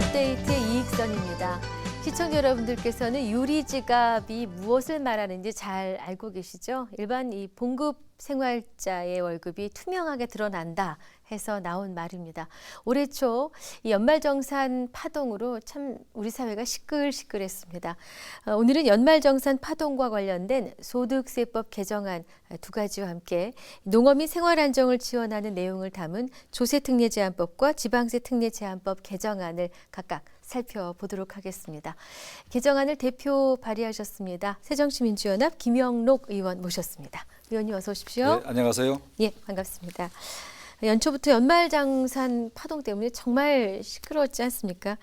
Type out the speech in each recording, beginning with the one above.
업데이트 이익선입니다. 시청자 여러분들께서는 유리지갑이 무엇을 말하는지 잘 알고 계시죠? 일반 이 봉급 생활자의 월급이 투명하게 드러난다 해서 나온 말입니다. 올해 초이 연말정산 파동으로 참 우리 사회가 시끌시끌했습니다. 어, 오늘은 연말정산 파동과 관련된 소득세법 개정안 두 가지와 함께 및 생활안정을 지원하는 내용을 담은 조세특례제한법과 지방세특례제한법 개정안을 각각 살펴보도록 하겠습니다. 개정안을 대표 발의하셨습니다. 새정치민주연합 김영록 의원 모셨습니다. 의원님 어서 오십시오. 네, 안녕하세요. 예, 반갑습니다. 연초부터 연말장산 파동 때문에 정말 시끄러웠지 않습니까?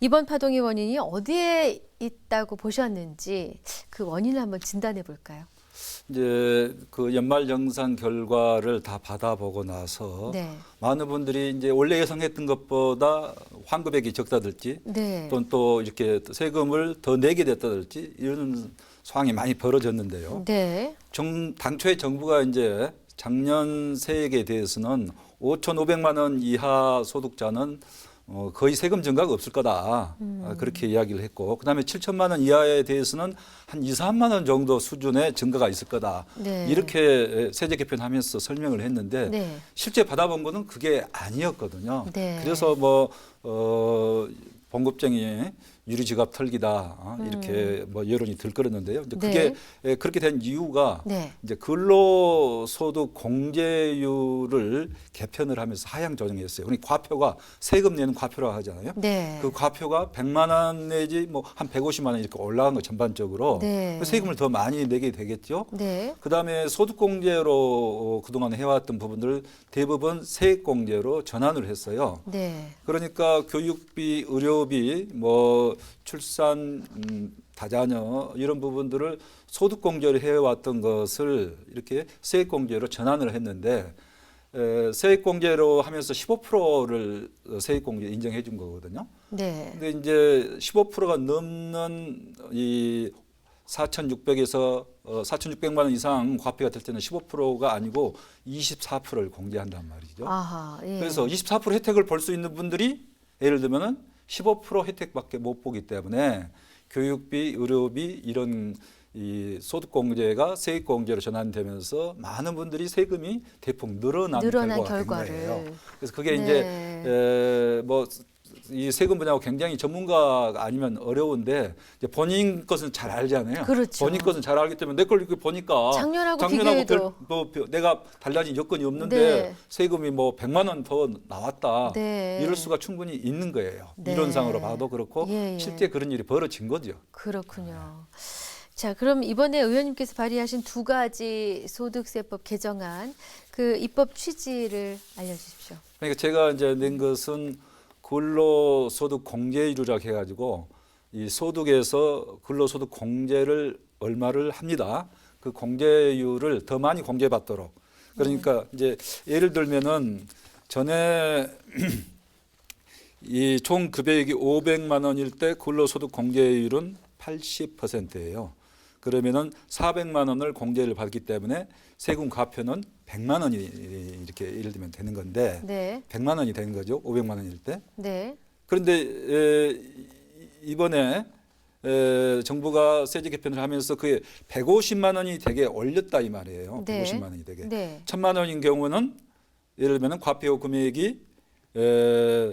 이번 파동의 원인이 어디에 있다고 보셨는지 그 원인을 한번 진단해 볼까요? 이제 그 연말 정산 결과를 다 받아보고 나서 네. 많은 분들이 이제 원래 예상했던 것보다 환급액이 적다든지 네. 또는 또 이렇게 세금을 더 내게 됐다든지 이런 상황이 많이 벌어졌는데요. 네. 정, 당초에 정부가 이제 작년 세액에 대해서는 5,500만 원 이하 소득자는 어, 거의 세금 증가가 없을 거다. 음. 아, 그렇게 이야기를 했고, 그 다음에 7천만 원 이하에 대해서는 한 2, 3만 원 정도 수준의 증가가 있을 거다. 네. 이렇게 세제 개편하면서 설명을 했는데, 네. 실제 받아본 거는 그게 아니었거든요. 네. 그래서 뭐, 어, 봉급쟁이 유리지갑 털기다. 어, 이렇게 뭐 여론이 들끓었는데요. 이제 그게 음. 네. 예, 그렇게 된 이유가 네. 이제 근로소득 공제율을 개편을 하면서 하향 조정했어요. 우리 과표가 세금 내는 과표라고 하잖아요. 네. 그 과표가 100만 원 내지 뭐 한 150만 원 이렇게 올라간 거 전반적으로 네. 그 세금을 더 많이 내게 되겠죠. 네. 그다음에 소득 공제로 어, 그동안 해왔던 부분들 대부분 세액 공제로 전환을 했어요. 네. 그러니까 교육비, 의료비, 뭐 출산, 음, 다자녀 이런 부분들을 소득 공제를 해왔던 것을 이렇게 세액 공제로 전환을 했는데 에, 세액 공제로 하면서 15%를 세액 공제 인정해 준 거거든요. 네. 근데 이제 15%가 넘는 이 4,600에서 어, 4,600만 원 이상 과표가 될 때는 15%가 아니고 24%를 공제한단 말이죠. 아하. 예. 그래서 24% 혜택을 볼 수 있는 분들이 예를 들면은 15% 혜택밖에 못 보기 때문에 교육비, 의료비 이런 이 소득공제가 세액공제로 전환되면서 많은 분들이 세금이 대폭 늘어난, 늘어난 결과가 된 결과를. 거예요. 그래서 그게 네. 이제 뭐 이 세금 분야가 굉장히 전문가가 아니면 어려운데 이제 본인 것은 잘 알잖아요. 그렇죠. 본인 것은 잘 알기 때문에 내 걸 이렇게 보니까 작년하고 작년하고 비교해도. 별, 뭐 별- 내가 달라진 여건이 없는데 네. 세금이 뭐 100만 원 더 나왔다. 네. 이럴 수가 충분히 있는 거예요. 네. 이론상으로 봐도 그렇고 예, 예. 실제 그런 일이 벌어진 거죠. 그렇군요. 자, 그럼 이번에 의원님께서 발의하신 두 가지 소득세법 개정안 그 입법 취지를 알려 주십시오. 그러니까 제가 이제 낸 것은 근로소득 공제율이라고 해가지고 이 소득에서 근로소득 공제를 얼마를 합니다. 그 공제율을 더 많이 공제받도록. 그러니까 이제 예를 들면은 전에 이 총 급여액이 500만 원일 때 근로소득 공제율은 80%예요. 그러면은 400만 원을 공제를 받기 때문에 세금 과표는 100만 원이 이렇게 예를 들면 되는 건데 네, 100만 원이 되는 거죠. 500만 원일 때. 네, 그런데 에, 이- 이번에 에, 정부가 세제 개편을 하면서 그게 150만 원이 되게 올렸다 이 말이에요. 네. 150만 원이 되게. 네, 천만 원인 경우는 예를 들면 과표 금액이 에,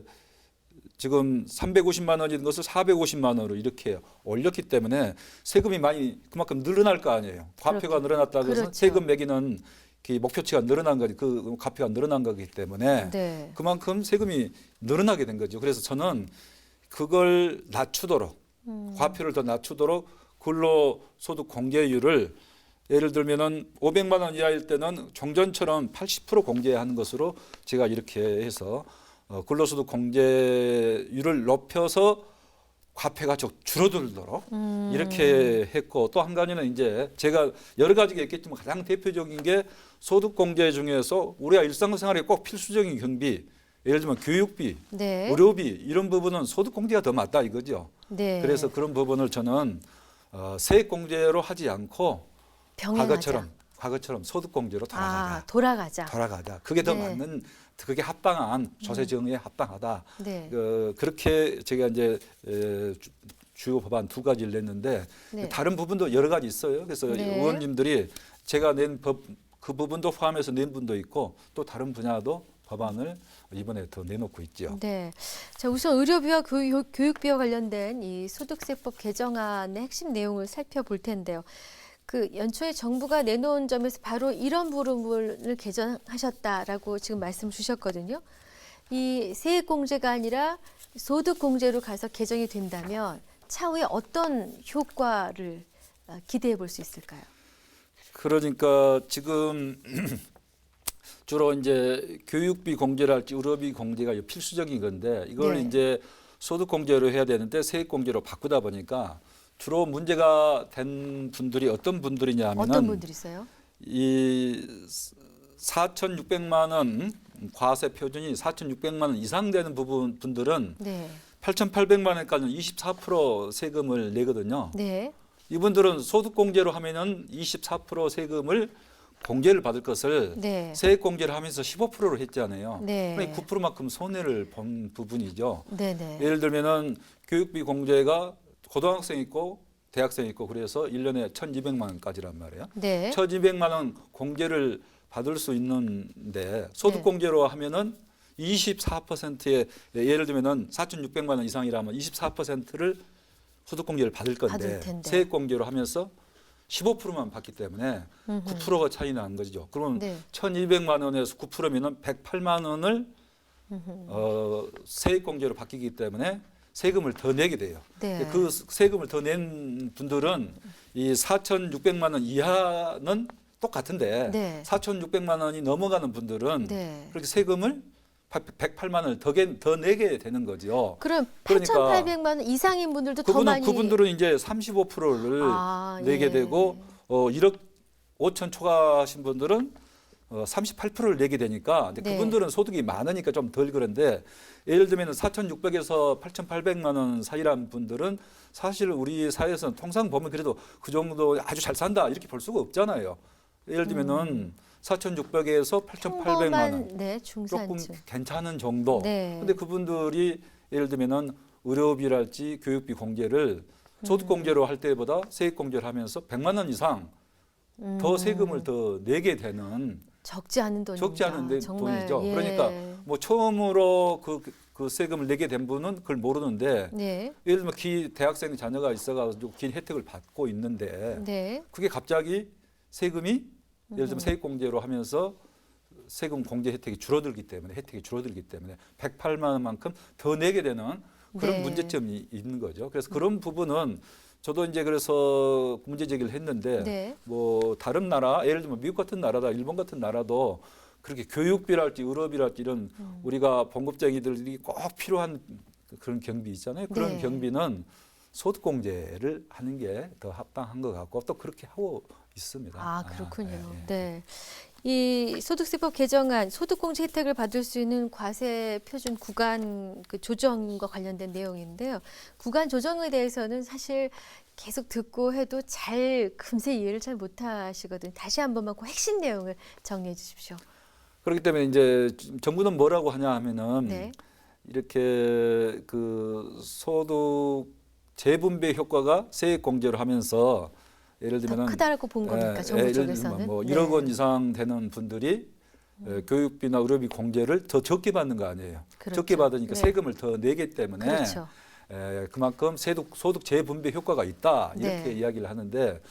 지금 350만 원인 것을 450만 원으로 이렇게 올렸기 때문에 세금이 많이 그만큼 늘어날 거 아니에요. 과표가 그렇죠. 늘어났다고 해서 그렇죠. 세금 매기는 그 목표치가 늘어난 거지 그 과표가 늘어난 거기 때문에 네, 그만큼 세금이 늘어나게 된 거죠. 그래서 저는 그걸 낮추도록 음. 과표를 더 낮추도록 근로소득 공제율을 예를 들면은 500만 원 이하일 때는 종전처럼 80% 공제하는 것으로 제가 이렇게 해서 어, 근로소득 공제율을 높여서 과표가 좀 줄어들도록 음. 이렇게 했고 또 한 가지는 이제 제가 여러 가지가 있겠지만 가장 대표적인 게 소득 공제 중에서 우리가 일상생활에 꼭 필수적인 경비 예를 들면 교육비, 네, 의료비 이런 부분은 소득 공제가 더 맞다 이거죠. 네. 그래서 그런 부분을 저는 어, 세액 공제로 하지 않고 병행하자. 과거처럼 과거처럼 소득 공제로 돌아가자. 아, 돌아가자. 돌아가자. 그게 더 네. 맞는 그게 합당한 조세 정의에 합당하다. 네. 그, 그렇게 제가 이제 에, 주- 주요 법안 두 가지를 냈는데 네. 다른 부분도 여러 가지 있어요. 그래서 네. 의원님들이 제가 낸 법 그 부분도 포함해서 낸 분도 있고 또 다른 분야도 법안을 이번에 더 내놓고 있죠. 네. 자, 우선 의료비와 교육, 교육비와 관련된 이 소득세법 개정안의 핵심 내용을 살펴볼 텐데요. 그 연초에 정부가 내놓은 점에서 바로 이런 부분을 개정하셨다라고 지금 말씀 주셨거든요. 이 세액 공제가 아니라 소득 공제로 가서 개정이 된다면 차후에 어떤 효과를 아, 기대해 볼 수 있을까요? 그러니까 지금 주로 이제 교육비 공제랄지 의료비 공제가 필수적인 건데 이걸 네. 이제 소득 공제로 해야 되는데 세액 공제로 바꾸다 보니까 주로 문제가 된 분들이 어떤 분들이냐 하면은 어떤 분들이 있어요? 이 4,600만 원 과세 표준이 4,600만 원 이상 되는 부분 분들은 네. 8,800만 원까지는 24% 세금을 내거든요. 네. 이분들은 소득 공제로 하면은 24% 세금을 공제를 받을 것을 네. 세액 공제를 하면서 15%로 했잖아요. 네. 그러니까 9%만큼 손해를 본 부분이죠. 네, 네. 예를 들면은 교육비 공제가 고등학생 있고 대학생 있고 그래서 1년에 1,200만 원까지란 말이에요. 네. 1,200만 원 공제를 받을 수 있는데 소득 네. 공제로 하면은 24%의 예를 들면은 4,600만 원 이상이라면 24%를 소득 공제를 받을 건데 받을. 세액 공제로 하면서 15%만 받기 때문에 음흠. 9%가 차이 나는 거죠. 그러면 네. 1,200만 원에서 9%면은 108만 원을 음흠. 어, 세액 공제로 바뀌기 때문에 세금을 더 내게 돼요. 네. 그 세금을 더 낸 분들은 이 4,600만 원 이하는 똑같은데 네. 4,600만 원이 넘어가는 분들은 네. 그렇게 세금을 108만 원을 더, 게- 더 내게 되는 거죠. 그럼 그러니까 8,800만 원 이상인 분들도 더 그분은 많이 그분들은 이제 35%를 아, 내게 예. 되고 어 1억 5천 초과하신 분들은 어 38%를 내게 되니까 근데 네. 그분들은 소득이 많으니까 좀 덜 그런데 예를 들면 4,600에서 8,800만 원 사이란 분들은 사실 우리 사회에서는 통상 보면 그래도 그 정도 아주 잘 산다 이렇게 볼 수가 없잖아요. 예를 들면은 4,600에서 8,800만 원 네 조금. 괜찮은 정도. 네. 근데 그분들이 예를 들면은 의료비랄지 교육비 공제를 소득 공제로 할 때보다 세액 공제를 하면서 100만 원 이상 더 음, 세금을 더 내게 되는 적지 않은 돈입니다. 적지 않은 데- 정말, 돈이죠. 예. 그러니까 뭐 처음으로 그, 그 세금을 내게 된 분은 그걸 모르는데 네. 예를 들면 기 대학생 자녀가 있어가지고 긴 혜택을 받고 있는데 네. 그게 갑자기 세금이 예를 음. 들면 세액 공제로 하면서 세금 공제 혜택이 줄어들기 때문에 혜택이 줄어들기 때문에 108만 원만큼 더 내게 되는 그런 네. 문제점이 있는 거죠. 그래서 그런 부분은 저도 이제 그래서 문제 제기를 했는데 네. 뭐 다른 나라 예를 들면 미국 같은 나라다 일본 같은 나라도 그렇게 교육비랄지 의료비랄지 이런 음. 우리가 봉급쟁이들이 꼭 필요한 그런 경비 있잖아요. 그런 네. 경비는 소득 공제를 하는 게 더 합당한 것 같고 또 그렇게 하고 있습니다. 아 그렇군요. 예, 예. 네. 이 소득세법 개정안 소득공제 혜택을 받을 수 있는 과세 표준 구간 그 조정과 관련된 내용인데요. 구간 조정에 대해서는 사실 계속 듣고 해도 잘 금세 이해를 잘 못하시거든요. 다시 한 번만 그 핵심 내용을 정리해 주십시오. 그렇기 때문에 이제 정부는 뭐라고 하냐 하면은 네. 이렇게 그 소득 재분배 효과가 세액 공제를 하면서 예를 더 들면은 크다고 본 겁니까 예, 정부 예를 쪽에서는? 들면 뭐 네. 1억 원 이상 되는 분들이 예, 교육비나 의료비 공제를 더 적게 받는 거 아니에요. 그렇죠. 적게 받으니까 네. 세금을 더 내기 때문에 그렇죠. 에, 그만큼 소득, 소득 재분배 효과가 있다 이렇게 네. 이야기를 하는데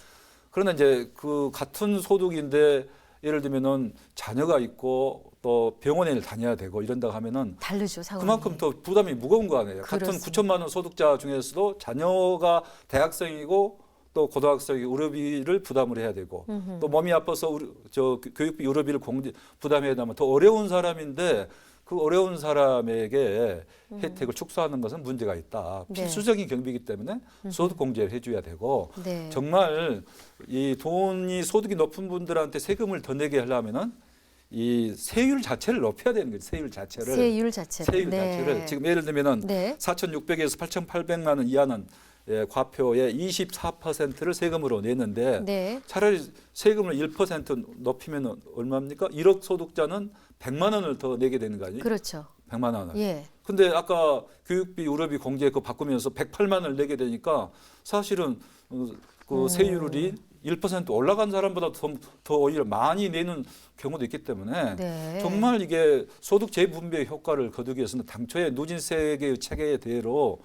그러나 이제 그 같은 소득인데 예를 들면은 자녀가 있고 또 병원에 다녀야 되고 이런다 하면은 다르죠 상황이. 그만큼 더 부담이 무거운 거 아니에요. 같은 그렇습니다. 9천만 원 소득자 중에서도 자녀가 대학생이고 또 고등학생이 의료비를 부담을 해야 되고 음흠. 또 몸이 아파서 의료- 저 교육비 의료비를 공제 부담해야 되면 더 어려운 사람인데 그 어려운 사람에게 혜택을 축소하는 것은 문제가 있다. 음. 네. 필수적인 경비이기 때문에 소득 공제를 해줘야 되고 네. 정말 이 돈이 소득이 높은 분들한테 세금을 더 내게 하려면은 이 세율 자체를 높여야 되는 거죠. 세율 자체를 세율 자체를. 세율 네. 자체를 지금 예를 들면은 네. 4,600에서 8,800만 원 이하는 예, 과표의 24%를 세금으로 냈는데 네. 차라리 세금을 1% 높이면 얼마입니까? 1억 소득자는 100만 원을 더 내게 되는 거 아니에요? 그렇죠. 100만 원을. 예. 근데 아까 교육비, 의료비 공제 그 바꾸면서 108만 원을 내게 되니까 사실은 어, 그 음. 세율이 1% 올라간 사람보다 더, 더 오히려 많이 내는 경우도 있기 때문에 네. 정말 이게 소득 재분배 효과를 거두기 위해서는 당초에 누진 세계의 체계대로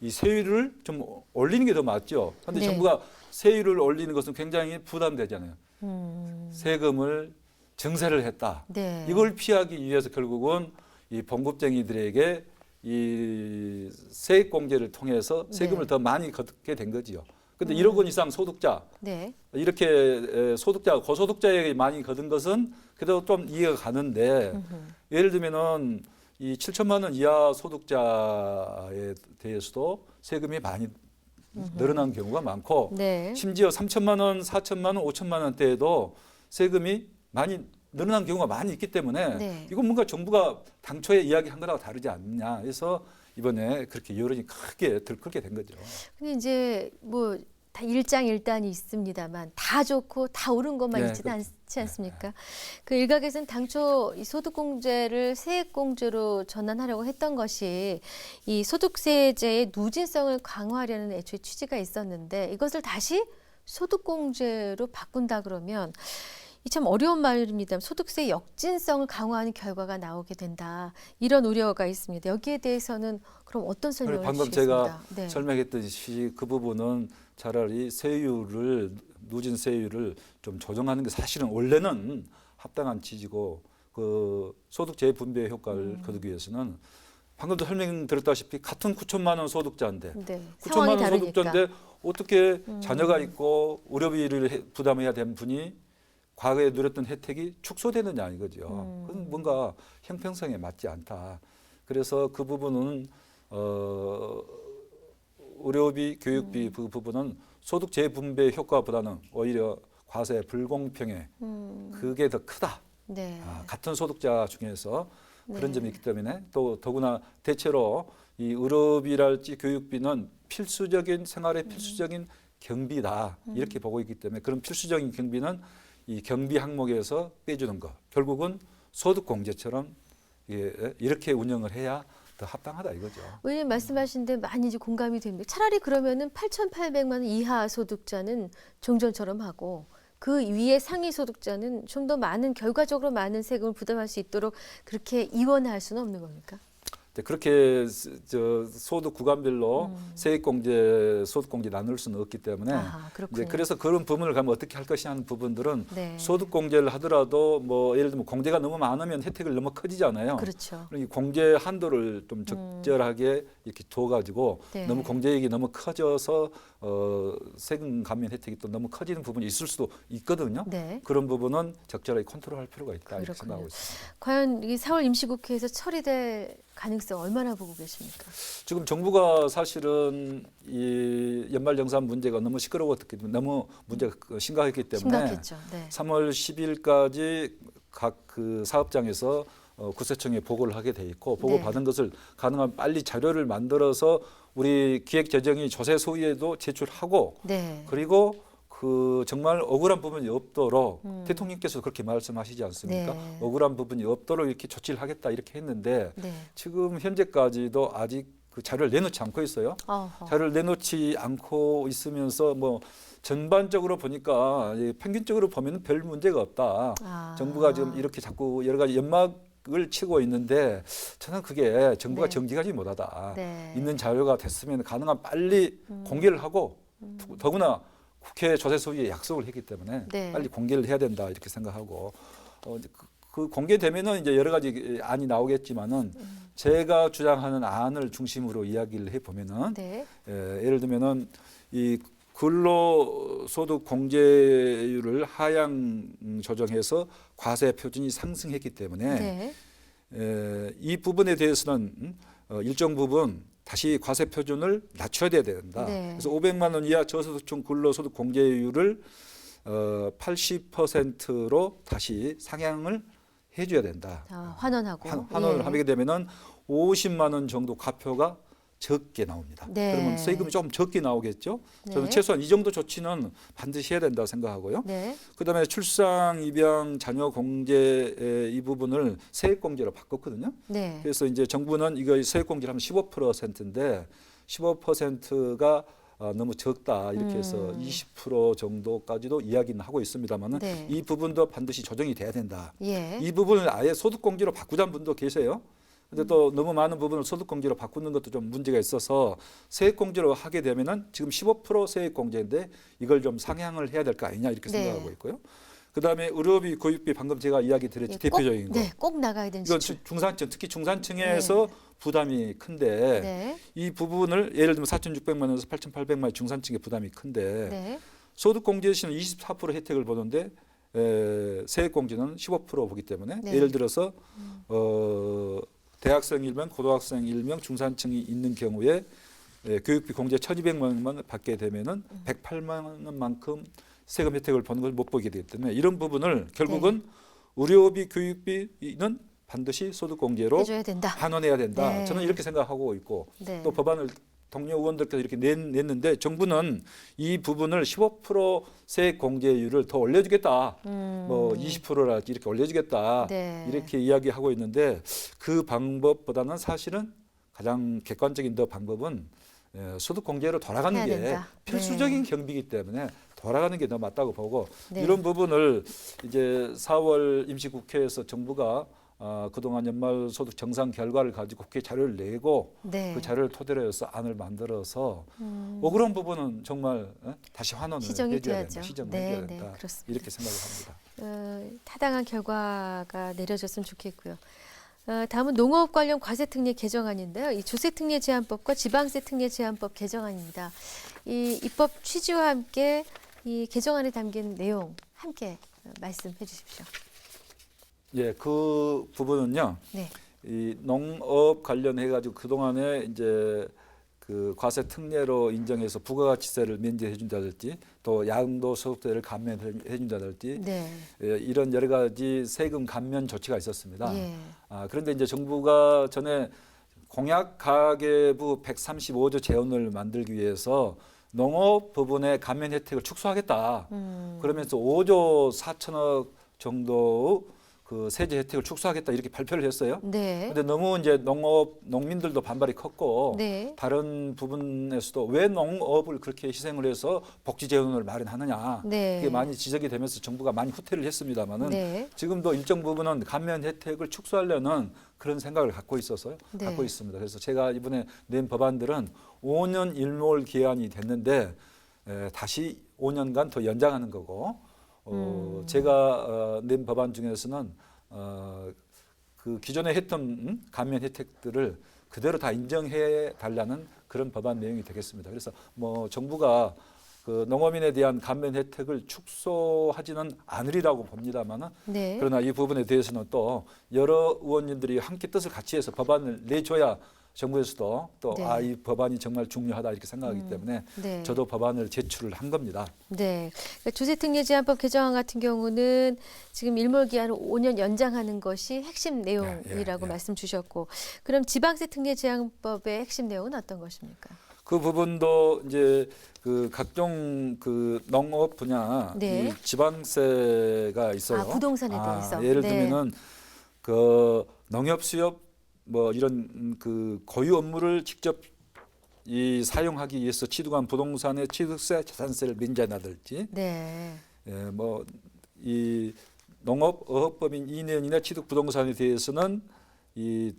이 세율을 좀 올리는 게 더 맞죠. 그런데 네. 정부가 세율을 올리는 것은 굉장히 부담되잖아요. 음. 세금을 증세를 했다. 네. 이걸 피하기 위해서 결국은 이 봉급쟁이들에게 이 세액 공제를 통해서 세금을 네. 더 많이 걷게 된 거지요. 근데 음. 1억 원 이상 소득자 네. 이렇게 에, 소득자 고소득자에게 많이 거둔 것은 그래도 좀 이해가 가는데 음흠. 예를 들면은 이 7천만 원 이하 소득자에 대해서도 세금이 많이 늘어난 경우가 많고 네. 심지어 3천만 원, 4천만 원, 5천만 원대에도 세금이 많이 늘어난 경우가 많이 있기 때문에 네. 이건 뭔가 정부가 당초에 이야기한 거랑 다르지 않느냐 해서 이번에 그렇게 여론이 크게 들끓게 된 거죠. 근데 이제 뭐 다 일장일단이 있습니다만 다 좋고 다 옳은 것만 네, 있지는 그렇죠. 않지 않습니까? 그 일각에서는 당초 이 소득공제를 세액공제로 전환하려고 했던 것이 이 소득세제의 누진성을 강화하려는 애초에 취지가 있었는데 이것을 다시 소득공제로 바꾼다 그러면 이 참 어려운 말입니다. 소득세 역진성을 강화하는 결과가 나오게 된다. 이런 우려가 있습니다. 여기에 대해서는 그럼 어떤 설명을 방금 해주시겠습니다. 제가 네. 설명했듯이 그 부분은 차라리 세율을 누진 세율을 좀 조정하는 게 사실은 원래는 합당한 취지고 그 소득 재분배 효과를 음. 거두기 위해서는 방금도 설명드렸다시피 같은 9천만 원 소득자인데 네. 9천만 상황이 원 다르니까. 소득자인데 어떻게 음. 자녀가 있고 의료비를 해- 부담해야 되는 분이 과거에 누렸던 혜택이 축소되느냐 이거죠. 음. 그건 뭔가 형평성에 맞지 않다. 그래서 그 부분은 어 의료비, 교육비 음. 그 부분은 소득 재분배 효과보다는 오히려 과세 불공평에 음, 그게 더 크다. 네. 아, 같은 소득자 중에서 그런 네. 점이 있기 때문에 또 더구나 대체로 이 의료비랄지 교육비는 필수적인 생활의 음. 필수적인 경비다 이렇게 보고 있기 때문에 그런 필수적인 경비는 이 경비 항목에서 빼주는 것 결국은 소득 공제처럼 이게 이렇게 운영을 해야 더 합당하다 이거죠. 의원님 말씀하신 데 많이 이제 공감이 됩니다. 차라리 그러면은 8,800만 원 이하 소득자는 종전처럼 하고 그 위에 상위 소득자는 좀 더 많은 결과적으로 많은 세금을 부담할 수 있도록 그렇게 이원할 수는 없는 겁니까? 그렇게 스- 저 소득 구간별로 음. 세액 공제, 소득 공제 나눌 수는 없기 때문에 아. 이제 그래서 그런 부분을 가면 어떻게 할 것이 하는 부분들은 네. 소득 공제를 하더라도 뭐 예를 들면 공제가 너무 많으면 혜택을 너무 커지잖아요. 그렇죠. 이 공제 한도를 좀 적절하게 이렇게 둬가지고 네. 너무 공제액이 너무 커져서 어, 세금 감면 혜택이 또 너무 커지는 부분이 있을 수도 있거든요. 네. 그런 부분은 적절하게 컨트롤할 필요가 있다 이렇게 그렇군요. 생각하고 있습니다. 과연 이 4월 임시국회에서 처리될 가능성 얼마나 보고 계십니까? 지금 정부가 사실은 이 연말 정산 문제가 너무 시끄러웠기 때문에 너무 문제가 심각했기 때문에 심각했죠. 네. 3월 10일까지 각 그 사업장에서 어, 구세청에 보고를 하게 돼 있고 보고 네. 받은 것을 가능한 빨리 자료를 만들어서 우리 기획재정이 조세 소위에도 제출하고 네. 그리고 그 정말 억울한 부분이 없도록 음. 대통령께서 그렇게 말씀하시지 않습니까? 네. 억울한 부분이 없도록 이렇게 조치를 하겠다 이렇게 했는데 네. 지금 현재까지도 아직 그 자료를 내놓지 않고 있어요. 어허. 자료를 내놓지 않고 있으면서 뭐 전반적으로 보니까 이 평균적으로 보면 별 문제가 없다. 아. 정부가 지금 이렇게 자꾸 여러 가지 연막 을 치고 있는데 저는 그게 정부가 네. 정직하지 못하다. 네. 있는 자료가 됐으면 가능한 빨리 음. 공개를 하고 더구나 국회 조세 소위에 약속을 했기 때문에 네. 빨리 공개를 해야 된다 이렇게 생각하고 어, 그, 그 공개되면은 이제 여러 가지 안이 나오겠지만은 음. 제가 주장하는 안을 중심으로 이야기를 해 보면은 네. 예, 예를 들면은 이 근로소득 공제율을 하향 조정해서 과세 표준이 상승했기 때문에 네. 에, 이 부분에 대해서는 음, 어, 일정 부분 다시 과세 표준을 낮춰야 돼야 된다. 네. 그래서 500만 원 이하 저소득층 근로소득 공제율을 어, 80%로 다시 상향을 해줘야 된다. 아, 환원하고. 환- 환원을 예. 하게 되면은 50만 원 정도 과표가 적게 나옵니다. 네. 그러면 세금이 좀 적게 나오겠죠. 저는 네. 최소한 이 정도 조치는 반드시 해야 된다고 생각하고요. 네. 그다음에 출산, 입양, 자녀 공제 이 부분을 세액 공제로 바꿨거든요. 네. 그래서 이제 정부는 이거 세액 공제를 하면 15%인데 15%가 어, 너무 적다 이렇게 해서 음. 20% 정도까지도 이야기는 하고 있습니다만은 네. 이 부분도 반드시 조정이 돼야 된다. 예. 이 부분을 아예 소득 공제로 바꾸자는 분도 계세요. 근데 또 너무 많은 부분을 소득 공제로 바꾸는 것도 좀 문제가 있어서 세액 공제로 하게 되면은 지금 15% 세액 공제인데 이걸 좀 상향을 해야 될 거 아니냐 이렇게 네. 생각하고 있고요. 그다음에 의료비 구입비 방금 제가 이야기 드렸지 예, 대표적인 꼭, 거. 네, 꼭 나가야 되는 이건. 주- 중산층 특히 중산층에서 부담이 큰데 네. 이 부분을 예를 들면 4,600만 원에서 8,800만 원 중산층의 부담이 큰데 네. 소득 공제 시는 24% 혜택을 보는데 에, 세액 공제는 15% 보기 때문에 네. 예를 들어서 어, 대학생 일명, 고등학생 일명, 중산층이 있는 경우에 에, 교육비 공제 1,200만 원만 받게 되면은 음. 108만 원만큼 세금 혜택을 보는 걸 못 보게 되기 때문에 이런 부분을 결국은 네. 의료비, 교육비는 반드시 소득 공제로 해줘야 된다. 환원해야 된다. 네. 저는 이렇게 생각하고 있고 네. 또 법안을 동료 의원들께서 이렇게 냈, 냈는데 정부는 이 부분을 15% 세액 공제율을 더 올려주겠다. 음. 뭐 20%랄지 이렇게 올려주겠다. 네. 이렇게 이야기하고 있는데 그 방법보다는 사실은 가장 객관적인 더 방법은 에, 소득 공제로 돌아가는 게 된다. 필수적인 경비이기 때문에 돌아가는 게 더 맞다고 보고 네. 이런 부분을 이제 4월 임시국회에서 정부가 아, 그동안 연말 소득 정상 결과를 가지고 국회 자료를 내고 네. 그 자료를 토대로 해서 안을 만들어서 음. 억울한 부분은 정말 어? 다시 환원을 시정이 해줘야 돼야죠. 된다. 시정을 네, 해줘야 네, 된다. 그렇습니다. 이렇게 생각을 합니다. 어, 타당한 결과가 내려졌으면 좋겠고요. 어, 다음은 농업 관련 과세 특례 개정안인데요. 이 조세 특례 제한법과 지방세 특례 제한법 개정안입니다. 이 입법 취지와 함께 이 개정안에 담긴 내용 함께 어, 말씀해 주십시오. 예, 그 부분은요. 네. 이 농업 관련해 가지고 그 동안에 이제 그 과세 특례로 인정해서 부가가치세를 면제해 준다든지 또 양도 소득세를 감면해 준다든지 네. 예, 이런 여러 가지 세금 감면 조치가 있었습니다. 예. 아, 그런데 이제 정부가 전에 공약 가계부 135조 재원을 만들기 위해서 농업 부분의 감면 혜택을 축소하겠다. 음. 그러면서 5조 4천억 정도 그 세제 혜택을 축소하겠다 이렇게 발표를 했어요. 네. 근데 너무 이제 농업 농민들도 반발이 컸고 네. 다른 부분에서도 왜 농업을 그렇게 희생을 해서 복지 재원을 마련하느냐 네. 그게 많이 지적이 되면서 정부가 많이 후퇴를 했습니다마는 네. 지금도 일정 부분은 감면 혜택을 축소하려는 그런 생각을 갖고 있어서요. 네. 갖고 있습니다. 그래서 제가 이번에 낸 법안들은 5년 일몰 기한이 됐는데 에, 다시 5년간 더 연장하는 거고 어, 음. 제가 어, 낸 법안 중에서는 어, 그 기존에 했던 음? 감면 혜택들을 그대로 다 인정해 달라는 그런 법안 내용이 되겠습니다. 그래서 뭐 정부가 그 농어민에 대한 감면 혜택을 축소하지는 않으리라고 봅니다만은 네. 그러나 이 부분에 대해서는 또 여러 의원님들이 함께 뜻을 같이 해서 법안을 내줘야 정부에서도 또 네. 아이 법안이 정말 중요하다 이렇게 생각하기 음. 때문에 네. 저도 법안을 제출을 한 겁니다. 네. 그러니까 조세특례 제한법 개정안 같은 경우는 지금 일몰 기한을 5년 연장하는 것이 핵심 내용이라고 예, 예. 말씀 주셨고, 그럼 지방세 특례 제한법의 핵심 내용은 어떤 것입니까? 그 부분도 이제 그 각종 그 농업 분야 네. 이 지방세가 있어요. 아, 부동산에 대해서. 예를 네. 들면은 그 농협 수협 뭐 이런 음, 그 고유 업무를 직접 이 사용하기 위해서 취득한 부동산의 취득세, 자산세를 면제한다든지 네. 예, 뭐이 농업 어업법인 2년 이내 취득 부동산에 대해서는 이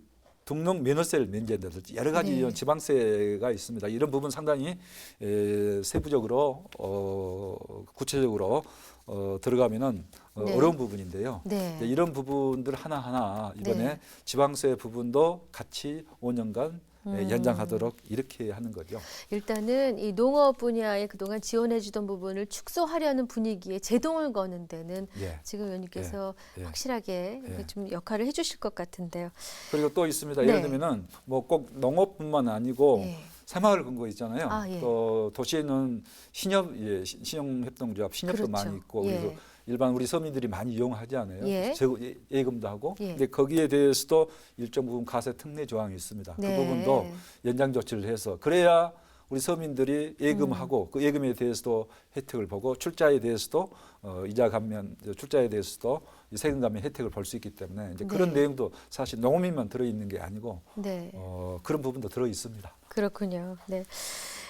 등록 면허세를 면제한다든지 여러 가지 네. 이런 지방세가 있습니다. 이런 부분 상당히 에, 세부적으로 어, 구체적으로 어, 들어가면은 어, 네. 어려운 부분인데요. 네. 이런 부분들 하나 하나 이번에 네. 지방세 부분도 같이 5년간 에, 음. 연장하도록 이렇게 하는 거죠. 일단은 이 농업 분야에 그동안 지원해주던 부분을 축소하려는 분위기에 제동을 거는 데는 예. 지금 의원님께서 예. 확실하게 예. 좀 역할을 해주실 것 같은데요. 그리고 또 있습니다. 네. 예를 들면은 뭐 꼭 농업뿐만 아니고 예. 새마을 근거 있잖아요. 아, 예. 또 도시에는 신협 예, 시- 신용협동조합 신협도 그렇죠. 많이 있고 예. 일반 우리 서민들이 많이 이용하지 않아요. 예. 재고- 예- 예금도 하고. 예. 근데 거기에 대해서도 일정 부분 가세 특례 조항이 있습니다. 네. 그 부분도 연장 조치를 해서 그래야 우리 서민들이 예금하고 음. 그 예금에 대해서도 혜택을 보고 출자에 대해서도 어, 이자 감면 출자에 대해서도 이 세금 감면 혜택을 볼 수 있기 때문에 이제 그런 네. 내용도 사실 농민만 들어 있는 게 아니고 네. 어, 그런 부분도 들어 있습니다. 그렇군요. 네.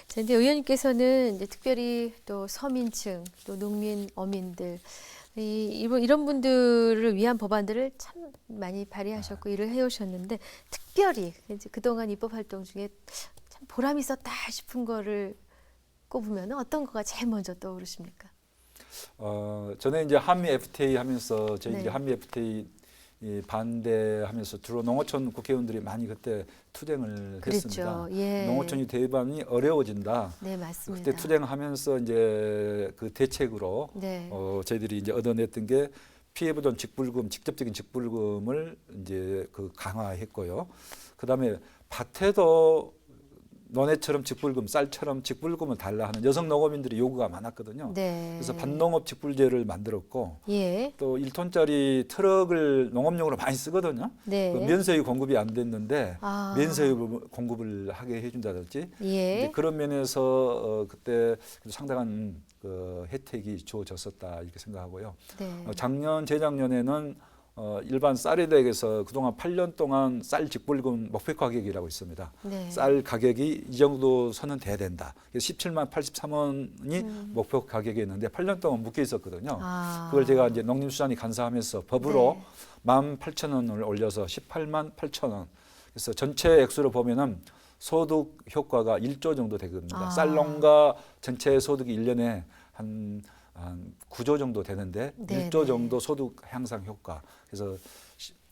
자, 근데 의원님께서는 이제 특별히 또 서민층, 또 농민, 어민들 이 이런 분들을 위한 법안들을 참 많이 발의하셨고 일을 해오셨는데 특별히 이제 그동안 입법 활동 중에 참 보람 있었다 싶은 거를 꼽으면 어떤 거가 제일 먼저 떠오르십니까? 어, 전에 이제 한미 FTA 하면서 저희 네. 이제 한미 FTA 이 반대하면서 주로 농어촌 국회의원들이 많이 그때 투쟁을 했습니다. 그랬죠. 예. 농어촌이 대반이 어려워진다. 네 맞습니다. 그때 투쟁하면서 이제 그 대책으로 네. 어, 저희들이 이제 얻어냈던 게 피해보전 직불금, 직접적인 직불금을 이제 그 강화했고요. 그 다음에 밭에도 너네처럼 직불금, 쌀처럼 직불금을 달라 하는 여성 농업인들의 요구가 많았거든요. 네. 그래서 반농업 직불제를 만들었고 예. 또 1톤짜리 트럭을 농업용으로 많이 쓰거든요. 네. 그 면세유 공급이 안 됐는데 아. 면세유 공급을 하게 해준다든지 예. 그런 면에서 어, 그때 상당한 그 혜택이 주어졌었다 이렇게 생각하고요. 네. 어, 작년 재작년에는 어, 일반 쌀에 대해서 그동안 8년 동안 쌀 직불금 목표 가격이라고 있습니다. 네. 쌀 가격이 이 정도 선은 돼야 된다. 그래서 17만 83원이 음. 목표 가격이었는데 8년 동안 묶여 있었거든요. 아. 그걸 제가 이제 농림수산이 간사하면서 법으로 네. 18,000원을 올려서 18만 8천 원. 그래서 전체 액수로 보면은 소득 효과가 1조 정도 되거든요. 아. 쌀 농가 전체 소득이 1년에 한, 한 9조 정도 되는데 네, 1조 네. 정도 소득 향상 효과. 그래서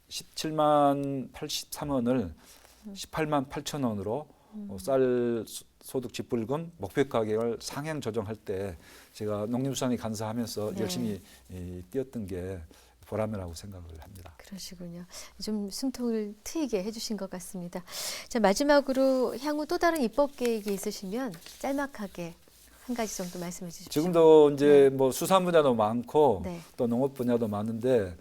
17만 83원을 18만 8천 원으로 어, 쌀 소- 소득 직불금 목표 가격을 상향 조정할 때 제가 농림수산이 간사하면서 네. 열심히 이, 뛰었던 게 보람이라고 생각을 합니다. 그러시군요. 좀 숨통을 트이게 해주신 것 같습니다. 자 마지막으로 향후 또 다른 입법 계획이 있으시면 짤막하게 한 가지 정도 말씀해 주십시오. 지금도 이제 뭐 수산 분야도 많고 네. 또 농업 분야도 많은데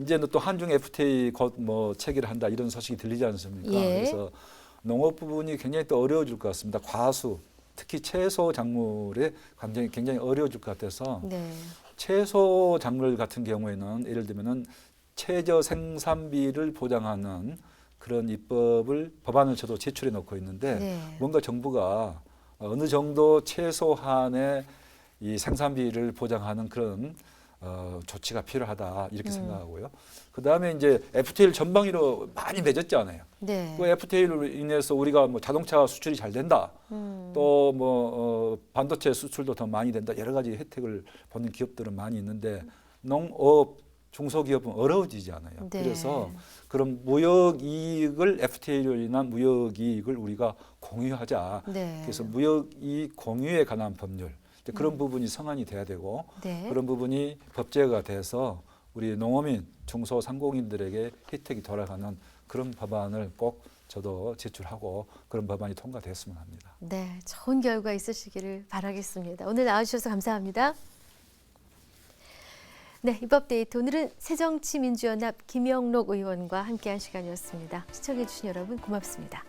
이제는 또 한중 FTA 곧 뭐 체결을 한다 이런 소식이 들리지 않습니까? 예. 그래서 농업 부분이 굉장히 또 어려워질 것 같습니다. 과수 특히 채소 작물에 굉장히 굉장히 어려워질 것 같아서 네. 채소 작물 같은 경우에는 예를 들면은 최저 생산비를 보장하는 그런 입법을 법안을 저도 제출해 놓고 있는데 네. 뭔가 정부가 어느 정도 최소한의 이 생산비를 보장하는 그런 어, 조치가 필요하다 이렇게 음. 생각하고요. 그 다음에 이제 FTA를 전방위로 많이 맺었잖아요. 네. 그 FTA로 인해서 우리가 뭐 자동차 수출이 잘 된다. 음. 또뭐 어, 반도체 수출도 더 많이 된다. 여러 가지 혜택을 보는 기업들은 많이 있는데 농업 중소기업은 어려워지지 않아요. 네. 그래서 그런 무역 이익을 FTA로 인한 무역 이익을 우리가 공유하자. 네. 그래서 무역 이익 공유에 관한 법률 그런 부분이 성안이 돼야 되고 음. 네. 그런 부분이 법제가 돼서 우리 농어민 중소상공인들에게 혜택이 돌아가는 그런 법안을 꼭 저도 제출하고 그런 법안이 통과됐으면 합니다. 네, 좋은 결과 있으시기를 바라겠습니다. 오늘 나와주셔서 감사합니다. 네, 입법 데이트 오늘은 새정치민주연합 김영록 의원과 함께한 시간이었습니다. 시청해주신 여러분 고맙습니다.